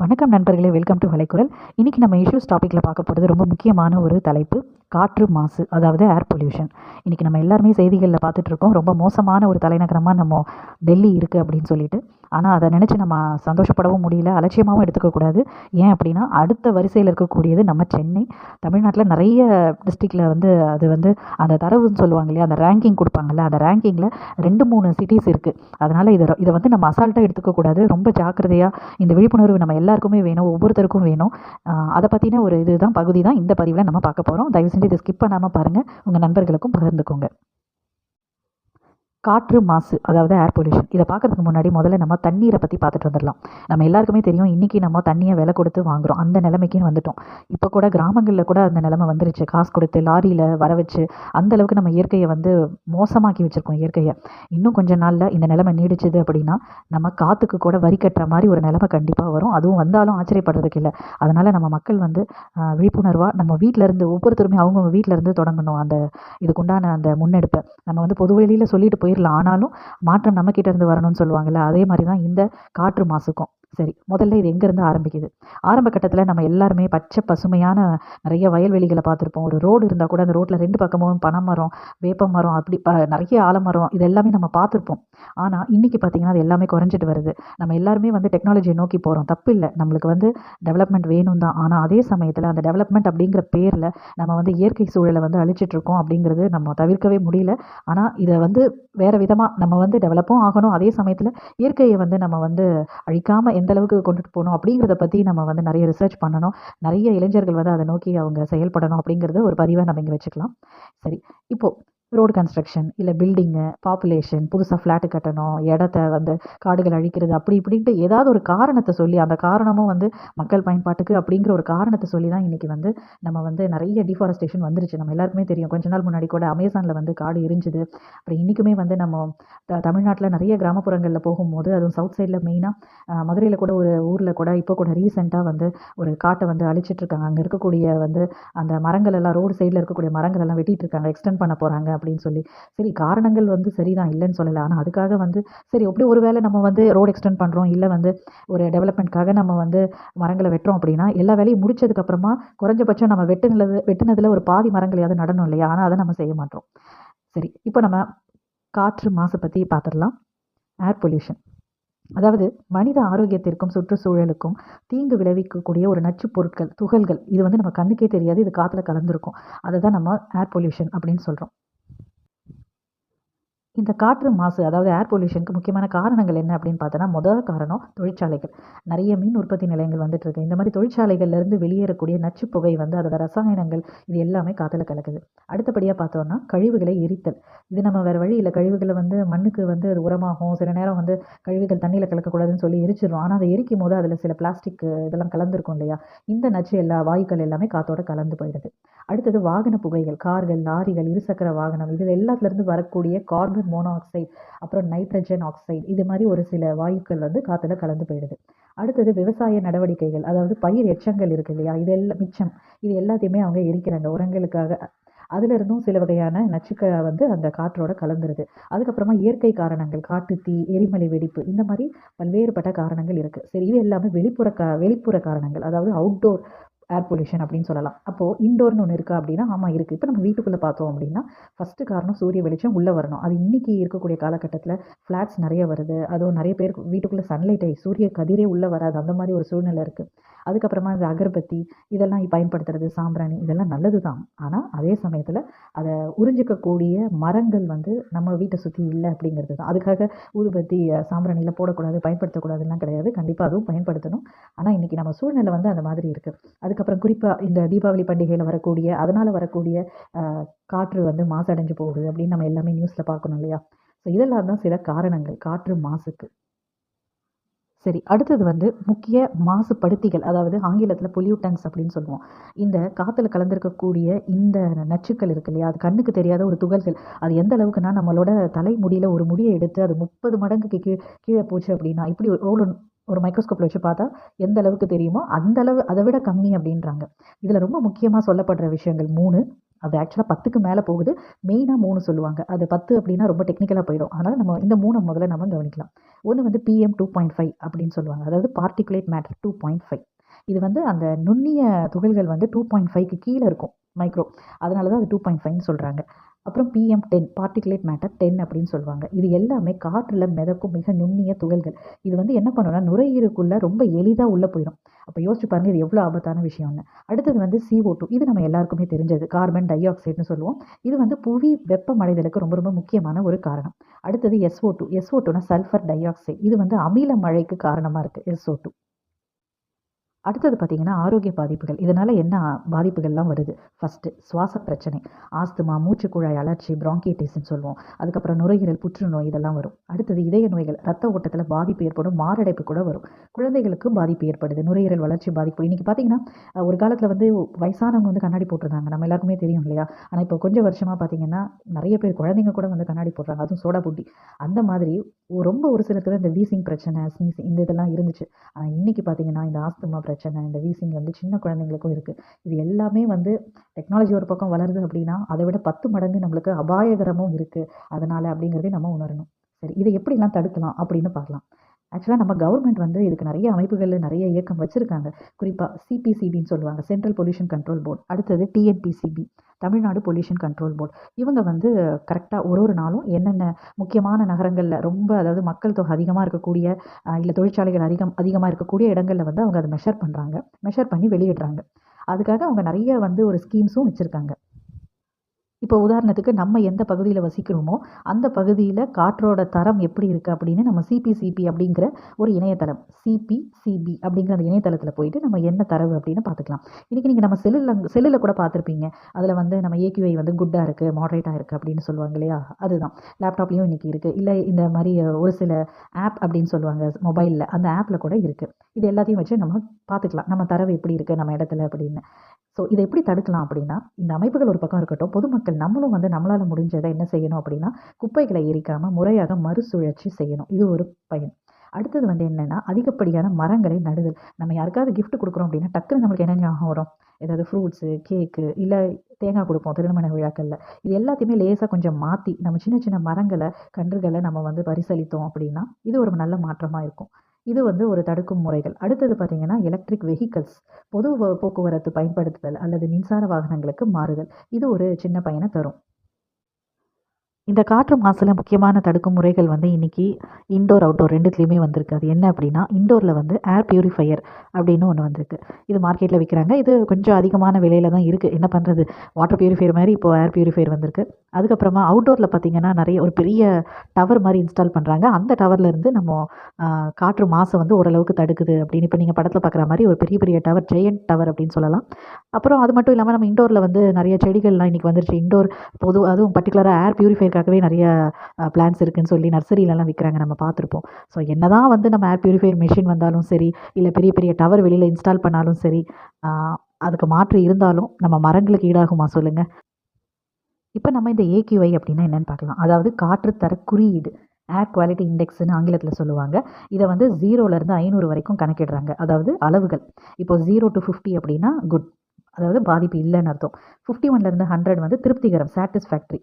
வணக்கம் நண்பர்களே welcome to வலைக்குரல். இன்றைக்கி நம்ம இஷ்யூஸ் டாப்பிக்கில் பார்க்க போகிறது ரொம்ப முக்கியமான ஒரு தலைப்பு காற்று மாசு அதாவது ஏர் பொல்யூஷன் இன்றைக்கி நம்ம எல்லாருமே செய்திகளில் பார்த்துட்ருக்கோம் ரொம்ப மோசமான ஒரு தலைநகரமாக நம்ம டெல்லி இருக்குது அப்படின்னு சொல்லிட்டு. ஆனால் அதை நினச்சி நம்ம சந்தோஷப்படவும் முடியல அலட்சியமாகவும் எடுத்துக்கக்கூடாது ஏன் அப்படின்னா அடுத்த வரிசையில் இருக்கக்கூடியது நம்ம சென்னை. தமிழ்நாட்டில் நிறைய டிஸ்ட்ரிக்டில் வந்து அது வந்து அந்த தரவுன்னு சொல்லுவாங்க இல்லையா அந்த ரேங்கிங் கொடுப்பாங்கல்ல அந்த ரேங்கிங்கில் ரெண்டு மூணு சிட்டிஸ் இருக்குது அதனால் இதை இதை வந்து நம்ம அசால்ட்டாக எடுத்துக்கக்கூடாது ரொம்ப ஜாக்கிரதையாக இந்த விழிப்புணர்வு நம்ம எல்லாருக்குமே வேணும் ஒவ்வொருத்தருக்கும் வேணும். அதை பற்றின ஒரு இதுதான் பகுதி தான் இந்த பதிவில் நம்ம பார்க்க போகிறோம் தயவு செஞ்சு இதை ஸ்கிப் பண்ணாமல் பாருங்கள் உங்கள் நண்பர்களுக்கும் பகிர்ந்துக்கோங்க. காற்று மாசு அதாவது ஏர் பொல்யூஷன் இதை பார்க்கறதுக்கு முன்னாடி முதல்ல நம்ம தண்ணீரை பற்றி பார்த்துட்டு வந்துடலாம். நம்ம எல்லாருக்குமே தெரியும் இன்றைக்கி நம்ம தண்ணியை விலை கொடுத்து வாங்குகிறோம் அந்த நிலைமைக்கு வந்துட்டோம். இப்போ கூட கிராமங்களில் கூட அந்த நிலைமை வந்துருச்சு. காசு கொடுத்து லாரியில் வர வச்சு அந்தளவுக்கு நம்ம இயற்கையை வந்து மோசமாக்கி வச்சுருக்கோம் இயற்கையை. இன்னும் கொஞ்ச நாளில் இந்த நிலைமை நீடிச்சுது அப்படின்னா நம்ம காற்றுக்கு கூட வரி கட்டுற மாதிரி ஒரு நிலைமை கண்டிப்பாக வரும். அதுவும் வந்தாலும் ஆச்சரியப்படுறதுக்கு இல்லை. அதனால் நம்ம மக்கள் வந்து விழிப்புணர்வாக நம்ம வீட்டில் இருந்து ஒவ்வொருத்தருமே அவங்கவுங்க வீட்டிலேருந்து தொடங்கணும். அந்த இதுக்குண்டான அந்த முன்னெடுப்பை. நம்ம வந்து பொது வெளியில் சொல்லிட்டு போயிடலாம் ஆனாலும் மாற்றம் நம்மக்கிட்ட இருந்து வரணும்னு சொல்லுவாங்கல்ல அதே மாதிரி தான் இந்த காற்று மாசுக்கும். சரி முதல்ல இது எங்கேருந்து ஆரம்பிக்குது? ஆரம்ப கட்டத்தில் நம்ம எல்லாருமே பச்சை பசுமையான நிறைய வயல்வெளிகளை பார்த்துருப்போம். ஒரு ரோடு இருந்தால் கூட அந்த ரோட்டில் ரெண்டு பக்கமும் பனை மரம் வேப்ப மரம் அப்படி ப நிறைய ஆலமரம் இது எல்லாமே நம்ம பார்த்துருப்போம். ஆனால் இன்றைக்கி பார்த்திங்கன்னா அது எல்லாமே குறைஞ்சிட்டு வருது. நம்ம எல்லாருமே வந்து டெக்னாலஜியை நோக்கி போகிறோம் தப்பு இல்லை. நம்மளுக்கு வந்து டெவலப்மெண்ட் வேணும் தான். ஆனால் அதே சமயத்தில் அந்த டெவலப்மெண்ட் அப்படிங்கிற பேரில் நம்ம வந்து இயற்கை சூழலை வந்து அழிச்சிட்ருக்கோம் அப்படிங்கிறது நம்ம தவிர்க்கவே முடியல. ஆனால் இதை வந்து வேறு விதமாக நம்ம வந்து டெவலப்பும் ஆகணும். அதே சமயத்தில் இயற்கையை வந்து நம்ம வந்து அழிக்காமல் எந்த அளவுக்கு கொண்டுட்டு போகணும் அப்படிங்கிறத பற்றி நம்ம வந்து நிறைய ரிசர்ச் பண்ணணும். நிறைய இளைஞர்கள் வந்து அதை நோக்கி அவங்க செயல்படணும் அப்படிங்கிறது ஒரு பதிவாக நம்ம இங்கே வச்சுக்கலாம். சரி இப்போது ரோடு கன்ஸ்ட்ரக்ஷன் இல்லை பில்டிங்கு பாப்புலேஷன் புதுசாக ஃப்ளாட்டு கட்டணும் இடத்த வந்து காடுகள் அழிக்கிறது அப்படி இப்படின்ட்டு ஏதாவது ஒரு காரணத்தை சொல்லி அந்த காரணமும் வந்து மக்கள் பயன்பாட்டுக்கு அப்படிங்கிற ஒரு காரணத்தை சொல்லி தான் இன்றைக்கி வந்து நம்ம வந்து நிறைய டிஃபாரஸ்டேஷன் வந்துருச்சு. நம்ம எல்லாருக்குமே தெரியும். கொஞ்ச நாள் முன்னாடி கூட அமேசானில் வந்து காடு இருந்துது அப்புறம் இன்றைக்குமே வந்து நம்ம த தமிழ்நாட்டில் நிறைய கிராமப்புறங்களில் போகும்போது அதுவும் சவுத் சைடில் மெயினாக மதுரையில் கூட ஒரு ஊரில் கூட இப்போ கூட ரீசெண்டாக வந்து ஒரு காட்டை வந்து அழிச்சிட்ருக்காங்க அங்கே இருக்கக்கூடிய வந்து அந்த மரங்கள் எல்லாம் ரோடு சைடில் இருக்கக்கூடிய மரங்கள் எல்லாம் வெட்டிட்டு இருக்காங்க. எக்ஸ்டெண்ட் பண்ண போகிறாங்க அப்படின்னு சொல்லி. சரி காரணங்கள் வந்து சரிதான் இல்லைன்னு சொல்லலை. ஆனால் அதுக்காக வந்து சரி எப்படி ஒருவேளை நம்ம வந்து ரோடு எக்ஸ்டெண்ட் பண்ணுறோம் இல்லை வந்து ஒரு டெவலப்மெண்ட்காக நம்ம வந்து மரங்களை வெட்டுறோம் அப்படின்னா எல்லா வேலையும் முடிச்சதுக்கப்புறமா குறைஞ்சபட்சம் நம்ம வெட்டுனது வெட்டுனதில் ஒரு பாதி மரங்களையாவது நடணும் இல்லையா? ஆனால் அதை நம்ம செய்ய மாட்டோம். சரி இப்போ நம்ம காற்று மாசு பற்றி பார்த்துடலாம். ஏர் பொல்யூஷன் அதாவது மனித ஆரோக்கியத்திற்கும் சுற்றுச்சூழலுக்கும் தீங்கு விளைவிக்கக்கூடிய ஒரு நச்சு பொருட்கள் துகள்கள் இது வந்து நம்ம கண்ணுக்கே தெரியாது இது காற்றுல கலந்துருக்கும். அதை தான் நம்ம ஏர் பொல்யூஷன் அப்படின்னு சொல்கிறோம் இந்த காற்று மாசு அதாவது ஏர் பொல்யூஷனுக்கு முக்கியமான காரணங்கள் என்ன அப்படின்னு பார்த்தோன்னா முதல் காரணம் தொழிற்சாலைகள். நிறைய மீன் உற்பத்தி நிலையங்கள் வந்துட்டு இருக்கு. இந்த மாதிரி தொழிற்சாலைகள்லேருந்து வெளியேறக்கூடிய நச்சு புகை வந்து அதோட ரசாயனங்கள் இது எல்லாமே காற்றுல கலக்குது. அடுத்தபடியாக பார்த்தோன்னா கழிவுகளை எரித்தல். இது நம்ம வேறு வழி இல்லை. கழிவுகளை வந்து மண்ணுக்கு வந்து அது உரமாகும். சில நேரம் வந்து கழிவுகள் தண்ணியில் கலக்கக்கூடாதுன்னு சொல்லி எரிச்சிடும் ஆனால் அதை எரிக்கும் போது அதில் சில பிளாஸ்டிக் இதெல்லாம் கலந்துருக்கும் இல்லையா? இந்த நச்சு எல்லா வாயுக்கள் எல்லாமே காற்றோட கலந்து போயிடுது. அடுத்தது வாகன புகைகள். கார்கள் லாரிகள் இருசக்கர வாகனம் இது எல்லாத்துலேருந்து வரக்கூடிய கார்பன் மோனாக்சைடு அப்புறம் நைட்ரஜன் ஆக்சைடு இது மாதிரி ஒரு சில வாயுக்கள் வந்து காற்றுல கலந்து போயிடுது. அடுத்தது விவசாய நடவடிக்கைகள் அதாவது பயிர் எச்சங்கள் இருக்கு இல்லையா? இது எல்லாம் மிச்சம். இது எல்லாத்தையுமே அவங்க எரிக்கிறாங்க உரங்களுக்காக. அதிலிருந்தும் சில வகையான நச்சுக்கள் வந்து அந்த காற்றோட கலந்துருது. அதுக்கப்புறமா இயற்கை காரணங்கள் காட்டு தீ எரிமலை வெடிப்பு இந்த மாதிரி பல்வேறுபட்ட காரணங்கள் இருக்குது சரி இது எல்லாமே வெளிப்புற கா வெளிப்புற காரணங்கள். அதாவது அவுட்டோர் ஏர் பொல்யூஷன் அப்படின்னு சொல்லலாம். அப்போது இன்டோர்னு ஒன்று இருக்கா அப்படின்னா ஆமாம் இருக்குது இப்போ நம்ம வீட்டுக்குள்ளே பார்த்தோம் அப்படின்னா ஃபஸ்ட்டு காரணம் சூரிய வெளிச்சம் உள்ளே வரணும். அது இன்றைக்கி இருக்கக்கூடிய காலகட்டத்தில் ஃப்ளாட்ஸ் நிறைய வருது. அதுவும் நிறைய பேர் வீட்டுக்குள்ளே சன்லைட்டை சூரிய கதிரே உள்ளே வராது. அந்த மாதிரி ஒரு சூழ்நிலை இருக்குது அதுக்கப்புறமா இந்த அகர்பத்தி இதெல்லாம் பயன்படுத்துறது சாம்பிராணி இதெல்லாம் நல்லது தான் ஆனால் அதே சமயத்தில் அதை உறிஞ்சிக்கக்கூடிய மரங்கள் வந்து நம்ம வீட்டை சுற்றி இல்லை அப்படிங்கிறது தான் அதுக்காக ஊதுபத்தி சாம்பிராணியில் போடக்கூடாது பயன்படுத்தக்கூடாதுலாம் கிடையாது. கண்டிப்பாக அதுவும் பயன்படுத்தணும். ஆனால் இன்றைக்கி நம்ம சூழ்நிலை வந்து அந்த மாதிரி இருக்குது அதுக்கப்புறம் குறிப்பாக இந்த தீபாவளி பண்டிகையில் வரக்கூடிய அதனால் வரக்கூடிய காற்று வந்து மாசடைஞ்சு போகுது அப்படின்னு நம்ம எல்லாமே நியூஸில் பார்க்கணும் இல்லையா? ஸோ இதெல்லாம் தான் சில காரணங்கள். காற்று மாசுக்கு. சரி அடுத்தது வந்து முக்கிய மாசுபடுத்திகள். அதாவது ஆங்கிலத்தில் பொல்யூட்டன்ஸ் அப்படின்னு சொல்லுவோம். இந்த காற்றுல கலந்திருக்கக்கூடிய இந்த நச்சுக்கள் இருக்கு இல்லையா? அது கண்ணுக்கு தெரியாத ஒரு துகள்கள். அது எந்த அளவுக்குன்னா நம்மளோட தலைமுடியில் ஒரு முடியை எடுத்து அது முப்பது மடங்குக்கு கீழே கீழே போச்சு அப்படின்னா இப்படி ஒரு ஒரு மைக்ரோஸ்கோப்பில் வச்சு பார்த்தா எந்த அளவுக்கு தெரியுமோ அந்த அளவு அதை விட கம்மி அப்படின்றாங்க. இதில் ரொம்ப முக்கியமாக சொல்லப்படுற விஷயங்கள் மூணு. அது ஆக்சுவலாக பத்துக்கு மேலே போகுது. மெயினாக மூணு சொல்லுவாங்க. அது பத்து அப்படின்னா ரொம்ப டெக்னிக்கலாக போயிடும். அதனால் நம்ம இந்த மூணை முதல்ல நம்ம கவனிக்கலாம். ஒன்று வந்து பிஎம் டூ பாயிண்ட் ஃபைவ் அப்படின்னு சொல்லுவாங்க. அதாவது particulate matter two point five இது வந்து அந்த நுண்ணிய துகள்கள் வந்து டூ பாயிண்ட் ஃபைவ்க்கு கீழே இருக்கும். மைக்ரோ அதனால தான் அது டூ பாயிண்ட் ஃபைவ்னு சொல்கிறாங்க அப்புறம் PM ten particulate matter ten அப்படின்னு சொல்லுவாங்க. இது எல்லாமே காற்றில் மிதக்கும் மிக நுண்ணிய துகள்கள். இது வந்து என்ன பண்ணுன்னா நுரையீரலுக்குள்ளே ரொம்ப எளிதாக உள்ளே போயிடும் அப்போ யோசிச்சு பாருங்கள் இது எவ்வளோ ஆபத்தான விஷயம்னு. அடுத்தது வந்து சிஓ டூ இது நம்ம எல்லாருக்குமே தெரிஞ்சது. கார்பன் டை ஆக்சைடுன்னு சொல்லுவோம். இது வந்து புவி வெப்பமடைதலுக்கு ரொம்ப ரொம்ப முக்கியமான ஒரு காரணம். அடுத்தது எஸ்ஓ டூ எஸ்ஓ டூனா சல்ஃபர் டை ஆக்சைடு இது வந்து அமில மழைக்கு காரணமாக இருக்குது எஸ்ஓ டூ அடுத்தது பார்த்திங்கன்னா ஆரோக்கிய பாதிப்புகள். இதனால் என்ன பாதிப்புகள்லாம் வருது? ஃபஸ்ட்டு சுவாச பிரச்சனை. ஆஸ்துமா மூச்சுக்குழாய் அலர்ச்சி பிராங்கிட்டிஸ்ன்னு சொல்லுவோம். அதுக்கப்புறம் நுரையீரல் புற்றுநோய் இதெல்லாம் வரும். அடுத்தது இதய நோய்கள். ரத்த ஓட்டத்தில் பாதிப்பு ஏற்படும் மாரடைப்பு கூட வரும். குழந்தைகளுக்கும் பாதிப்பு ஏற்படுது. நுரையீரல் வளர்ச்சி பாதிப்பு. இன்றைக்கி பார்த்தீங்கன்னா ஒரு காலத்தில் வந்து வயசானவங்க வந்து கண்ணாடி போட்டிருந்தாங்க. நம்ம எல்லாருக்குமே தெரியும் இல்லையா? ஆனால் இப்போ கொஞ்சம் வருஷமாக பார்த்தீங்கன்னா நிறைய பேர் குழந்தைங்க கூட வந்து கண்ணாடி போடுறாங்க. அதுவும் சோடா புட்டி. அந்த மாதிரி ரொம்ப ஒரு சிலருக்கு இந்த வீசிங் பிரச்சனை ஸ்னீசிங் இந்த இதெல்லாம் இருந்துச்சு. ஆனால் இன்றைக்கி பார்த்தீங்கன்னா இந்த ஆஸ்துமா பிரச்சனை பிரச்சனை இந்த வீசிங் வந்து சின்ன குழந்தைங்களுக்கும் இருக்குது இது எல்லாமே வந்து டெக்னாலஜி ஒரு பக்கம் வளருது அப்படின்னா அதை விட பத்து மடங்கு நம்மளுக்கு அபாயகரமும் இருக்குது அதனால் அப்படிங்கிறதையும் நம்ம உணரணும். சரி இதை எப்படிலாம் தடுக்கலாம் அப்படின்னு பார்க்கலாம். ஆக்சுவலாக நம்ம கவர்மெண்ட் வந்து இதுக்கு நிறைய அமைப்புகளில் நிறைய இயக்கம் வச்சுருக்காங்க. குறிப்பாக சிபிசிபின்னு சொல்லுவாங்க சென்ட்ரல் பொல்யூஷன் கண்ட்ரோல் போர்டு அடுத்தது TNPCB Tamil Nadu pollution control board இவங்க வந்து கரெக்டாக ஒரு ஒரு நாளும் என்னென்ன முக்கியமான நகரங்களில் ரொம்ப அதாவது மக்கள் தொகை அதிகமாக இருக்கக்கூடிய இல்லை தொழிற்சாலைகள் அதிகம் அதிகமாக இருக்கக்கூடிய இடங்களில் வந்து அவங்க அதை மெஷர் பண்ணுறாங்க மெஷர் பண்ணி வெளியிடுறாங்க. அதுக்காக அவங்க நிறைய வந்து ஒரு ஸ்கீம்ஸும் வச்சுருக்காங்க. இப்போ உதாரணத்துக்கு நம்ம எந்த பகுதியில் வசிக்கிறோமோ அந்த பகுதியில் காற்றோட தரம் எப்படி இருக்குது அப்படின்னு நம்ம சிபிசிபி அப்படிங்கிற ஒரு இணையதளம் சிபிசிபி அப்படிங்கிற அந்த இணையதளத்தில் போயிட்டு நம்ம என்ன தரவு அப்படின்னு பார்த்துக்கலாம். இன்றைக்கி நீங்கள் நம்ம செல்லில் செல்லில் கூட பார்த்துருப்பீங்க. அதில் வந்து நம்ம ஏக்யூஐ வந்து குட்டாக இருக்குது மாடரேட்டாக இருக்குது அப்படின்னு சொல்லுவாங்க இல்லையா? அதுதான். லேப்டாப்லேயும் இன்றைக்கி இருக்குது இல்லை இந்த மாதிரி ஒரு சில ஆப் அப்படின்னு சொல்லுவாங்க மொபைலில் அந்த ஆப்பில் கூட இருக்குது இது எல்லாத்தையும் வச்சு நம்ம பார்த்துக்கலாம். நம்ம தரவு எப்படி இருக்குது நம்ம இடத்துல அப்படின்னு. ஸோ இதை எப்படி தடுக்கலாம் அப்படின்னா இந்த அமைப்புகள் ஒரு பக்கம் இருக்கட்டும் பொதுமக்கள் நம்மளும் வந்து நம்மளால் முடிஞ்சதை என்ன செய்யணும் அப்படின்னா குப்பைகளை எரிக்காமல் முறையாக மறுசுழற்சி செய்யணும். இது ஒரு பயன். அடுத்தது வந்து என்னென்னா அதிகப்படியான மரங்களை நடுதல். நம்ம யாருக்காவது கிஃப்ட் கொடுக்குறோம் அப்படின்னா டக்குன்னு நம்மளுக்கு என்ன ஞாபகம் வரும்? ஏதாவது ஃப்ரூட்ஸு கேக்கு இல்லை தேங்காய் கொடுப்போம் திருமண விழாக்களில். இது எல்லாத்தையுமே லேசாக கொஞ்சம் மாற்றி நம்ம சின்ன சின்ன மரங்களை கன்றுகளை நம்ம வந்து பரிசளித்தோம் அப்படின்னா இது ஒரு நல்ல மாற்றமாக இருக்கும். இது வந்து ஒரு தடுக்கும் முறைகள். அடுத்தது பார்த்திங்கன்னா எலக்ட்ரிக் வெஹிக்கல்ஸ் பொது போக்குவரத்து பயன்படுத்துதல் அல்லது மின்சார வாகனங்களுக்கு மாறுதல். இது ஒரு சின்ன பயனை தரும். இந்த காற்று மாசில் முக்கியமான தடுக்கும் முறைகள் வந்து இன்னைக்கு இண்டோர் அவுட்டோர் ரெண்டுத்துலேயுமே வந்திருக்கு. அது என்ன அப்படின்னா இண்டோரில் வந்து ஏர் பியூரிஃபையர் அப்படின்னு ஒன்று வந்திருக்கு. இது மார்க்கெட்டில் விற்கிறாங்க இது கொஞ்சம் அதிகமான விலையில் தான் இருக்குது என்ன பண்ணுறது வாட்டர் பியூரிஃபையர் மாதிரி இப்போ ஏர் பியூரிஃபையர் வந்திருக்கு. அதுக்கப்புறமா அவுட்டோரில் பார்த்தீங்கன்னா நிறைய ஒரு பெரிய டவர் மாதிரி இன்ஸ்டால் பண்ணுறாங்க அந்த டவர்ல இருந்து நம்ம காற்று மாசை வந்து ஓரளவுக்கு தடுக்குது அப்படின்னு இப்போ நீங்கள் படத்தில் பார்க்குற மாதிரி ஒரு பெரிய பெரிய டவர் ஜெயண்ட் டவர் அப்படின்னு சொல்லலாம். அப்புறம் அது மட்டும் இல்லாமல் நம்ம இண்டோரில் வந்து நிறைய செடிகள்லாம் இன்றைக்கி வந்துருச்சு. இண்டோர் பொது அதுவும் பர்டிகுலராக ஏர் அதுக்காகவே நிறைய பிளான்ஸ் இருக்குதுன்னு சொல்லி நர்சரியிலலாம் விற்கிறாங்க நம்ம பார்த்துருப்போம். ஸோ என்னதான் வந்து நம்ம ஏர் பியூரிஃபையர் மிஷின் வந்தாலும் சரி இல்லை பெரிய பெரிய டவர் வெளியில் இன்ஸ்டால் பண்ணாலும் சரி அதுக்கு மாற்று இருந்தாலும் நம்ம மரங்களுக்கு ஈடாகுமா சொல்லுங்கள் இப்போ நம்ம இந்த ஏக்யூஐ அப்படின்னா என்னென்னு பார்க்கலாம். அதாவது காற்று தர குறியீடு ஏர் குவாலிட்டி இண்டெக்ஸ்னு ஆங்கிலத்தில் சொல்லுவாங்க. இதை வந்து ஜீரோலேருந்து ஐநூறு வரைக்கும் கணக்கிடுறாங்க. அதாவது அளவுகள். இப்போது ஜீரோ டு ஃபிஃப்டி அப்படின்னா குட் அதாவது பாதிப்பு இல்லைன்னு அர்த்தம். ஃபிஃப்டி ஒன்லேருந்து ஹண்ட்ரட் வந்து திருப்திகரம் சாட்டிஸ்ஃபேக்ட்ரி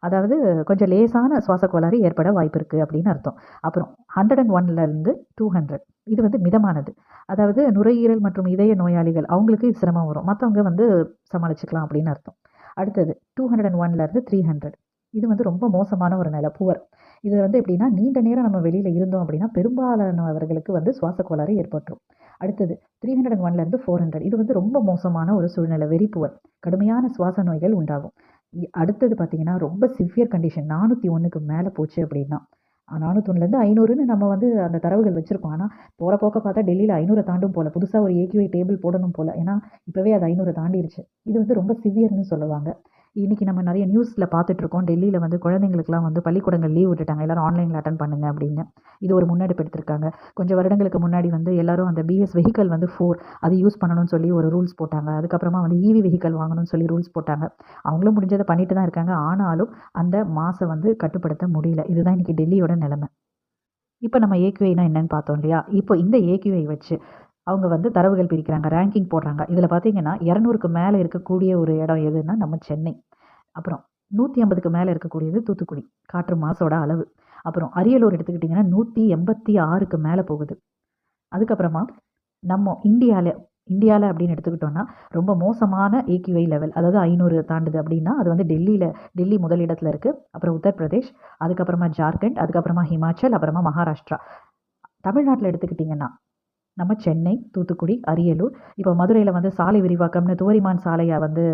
அதாவது கொஞ்சம் லேசான சுவாச கோளாறு ஏற்பட வாய்ப்பு இருக்குது அப்படின்னு அர்த்தம். அப்புறம் ஹண்ட்ரட் அண்ட் ஒன்லேருந்து டூ ஹண்ட்ரட் இது வந்து மிதமானது. அதாவது நுரையீரல் மற்றும் இதய நோயாளிகள் அவங்களுக்கு இது சிரமம் வரும். மற்றவங்க வந்து சமாளிச்சுக்கலாம் அப்படின்னு அர்த்தம். அடுத்தது டூ ஹண்ட்ரட் அண்ட் ஒன்லேருந்து த்ரீ ஹண்ட்ரட் இது வந்து ரொம்ப மோசமான ஒரு நிலை புவர். இது வந்து எப்படின்னா நீண்ட நேரம் நம்ம வெளியில் இருந்தோம் அப்படின்னா பெரும்பாலானவர்களுக்கு வந்து சுவாச கோளாறு ஏற்பட்டுரும். அடுத்தது த்ரீ ஹண்ட்ரட் அண்ட் ஒன்லேருந்து ஃபோர் ஹண்ட்ரட் இது வந்து ரொம்ப மோசமான ஒரு சூழ்நிலை வெறி புவர். கடுமையான சுவாச நோய்கள் உண்டாகும். அடுத்தது பார்த்தீங்கன்னா ரொம்ப சிவியர் கண்டிஷன் நானூற்றி ஒன்றுக்கு மேலே போச்சு அப்படின்னா. நானூற்றொன்னுலேருந்து ஐநூறுன்னு நம்ம வந்து அந்த தரவுகள் வச்சுருக்கோம். ஆனால் போகிற போக்க பார்த்தா டெல்லியில் ஐநூறை தாண்டும் போல். புதுசாக ஒரு ஏக்யூஐ டேபிள் போடணும் போல். ஏன்னா இப்போவே அது ஐநூறு தாண்டிடுச்சு இது வந்து ரொம்ப சிவியர்னு சொல்லுவாங்க. இன்றைக்கி நம்ம நிறைய நியூஸில் பார்த்துட்ருக்கோம் டெல்லியில் வந்து குழந்தைங்களுக்குலாம் வந்து பள்ளிக்கூடங்கள் லீவ் விட்டுட்டாங்க. எல்லோரும் ஆன்லைனில் அட்டன் பண்ணுங்க அப்படின்னு. இது ஒரு முன்னெடுப்பு எடுத்திருக்காங்க. கொஞ்சம் வருடங்களுக்கு முன்னாடி வந்து எல்லாரும் அந்த பிஎஸ் வெஹிக்கல் வந்து ஃபோர் அது யூஸ் பண்ணணும்னு சொல்லி ஒரு ரூல்ஸ் போட்டாங்க. அதுக்கப்புறமா வந்து இவி வெஹிக்கல் வாங்கணும்னு சொல்லி ரூல்ஸ் போட்டாங்க. அவங்களும் முடிஞ்சதை பண்ணிட்டு தான் இருக்காங்க. ஆனாலும் அந்த மாசை வந்து கட்டுப்படுத்த முடியல. இதுதான் இன்றைக்கி டெல்லியோட நிலைமை. இப்போ நம்ம ஏக்யூஐனா என்னன்னு பார்த்தோம் இல்லையா? இப்போ இந்த ஏக்யூஐ வச்சு அவங்க வந்து தரவுகள் பிரிக்கிறாங்க ரேங்கிங் போடுறாங்க. இதில் பார்த்தீங்கன்னா இரநூறுக்கு மேலே இருக்கக்கூடிய ஒரு இடம் எதுன்னா நம்ம சென்னை. அப்புறம் நூற்றி ஐம்பதுக்கு மேலே இருக்கக்கூடியது தூத்துக்குடி காற்று மாசோட அளவு. அப்புறம் அரியலூர் எடுத்துக்கிட்டிங்கன்னா நூற்றி எண்பத்தி ஆறுக்கு மேலே போகுது. அதுக்கப்புறமா நம்ம இந்தியாவில் இந்தியாவில் அப்படின்னு எடுத்துக்கிட்டோம்னா ரொம்ப மோசமான ஏக்யூஐ லெவல் அதாவது ஐநூறு தாண்டுது அப்படின்னா அது வந்து டெல்லியில் டெல்லி முதலிடத்தில் இருக்குது அப்புறம் உத்தரப்பிரதேஷ் அதுக்கப்புறமா ஜார்க்கண்ட் அதுக்கப்புறமா ஹிமாச்சல் அப்புறமா மகாராஷ்டிரா. தமிழ்நாட்டில் எடுத்துக்கிட்டிங்கன்னா நம்ம சென்னை தூத்துக்குடி அரியலூர். இப்போ மதுரையில் வந்து சாலை விரிவாக்கம்னு துவரிமான் சாலையை வந்து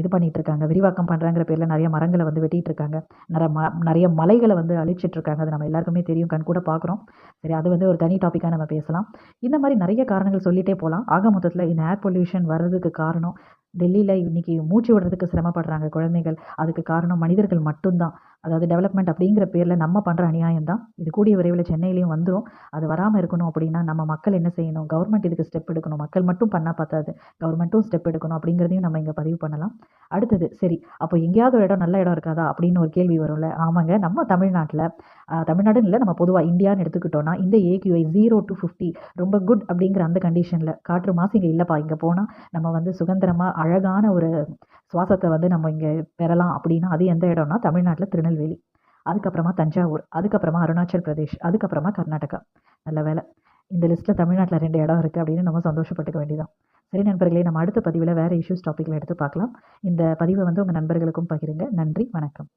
இது பண்ணிட்டு இருக்காங்க விரிவாக்கம் பண்ணுறாங்கிற பேரில் நிறைய மரங்களை வந்து வெட்டிகிட்ருக்காங்க நிறைய ம நிறைய மலைகளை வந்து அழிச்சிட்ருக்காங்க அது நம்ம எல்லாருக்குமே தெரியும். கண் கூட பார்க்குறோம். சரி அது வந்து ஒரு தனி டாப்பிக்காக நம்ம பேசலாம். இந்த மாதிரி நிறைய காரணங்கள் சொல்லிகிட்டே போகலாம். ஆக மொத்தத்தில் இந்த ஏர் பொல்யூஷன் வர்றதுக்கு காரணம் டெல்லியில் இன்றைக்கி மூச்சு விடுறதுக்கு சிரமப்படுறாங்க குழந்தைகள். அதுக்கு காரணம் மனிதர்கள் மட்டும்தான். அதாவது டெவலப்மெண்ட் அப்படிங்கிற பேரில் நம்ம பண்ணுற அநியாயம் தான் இது கூடிய விரைவில் சென்னையிலையும் வந்துடும் அது வராமல் இருக்கணும் அப்படின்னா நம்ம மக்கள் என்ன செய்யணும்? கவர்மெண்ட் இதுக்கு ஸ்டெப் எடுக்கணும். மக்கள் மட்டும் பண்ணால் பத்தாது. கவர்மெண்ட்டும் ஸ்டெப் எடுக்கணும் அப்படிங்கிறதையும் நம்ம இங்கே பதிவு பண்ணலாம். அடுத்தது சரி அப்போ எங்கேயாவது ஒரு இடம் நல்ல இடம் இருக்காதா அப்படின்னு ஒரு கேள்வி வரும்ல. ஆமாங்க நம்ம தமிழ்நாட்டில் தமிழ்நாடுன்னு இல்லை நம்ம பொதுவாக இந்தியான்னு எடுத்துக்கிட்டோம்னா இந்த ஏக்யூஐ ஜீரோ டு ஃபிஃப்டி ரொம்ப குட் அப்படிங்கிற அந்த கண்டிஷனில் காற்று மாசு இங்கே இல்லைப்பா. இங்கே போனால் நம்ம வந்து சுதந்திரமாக அழகான ஒரு சுவாசத்தை வந்து நம்ம இங்கே பெறலாம் அப்படின்னா அது எந்த இடம்னா தமிழ்நாட்டில் திருநெல்வேலி. அதுக்கப்புறமா தஞ்சாவூர் அதுக்கப்புறமா அருணாச்சல் பிரதேஷ் அதுக்கப்புறமா கர்நாடகா. நல்ல வேலை. இந்த லிஸ்ட்டில் தமிழ்நாட்டில் ரெண்டு இடம் இருக்குது அப்படின்னு நம்ம சந்தோஷப்பட்டுக்க வேண்டியதான் சரி நண்பர்களே நம்ம அடுத்த பதிவில் வேறு இஷ்யூஸ் டாப்பிக்கில் எடுத்து பார்க்கலாம். இந்த பதிவை வந்து உங்கள் நண்பர்களுக்கும் பகிருங்க. நன்றி வணக்கம்.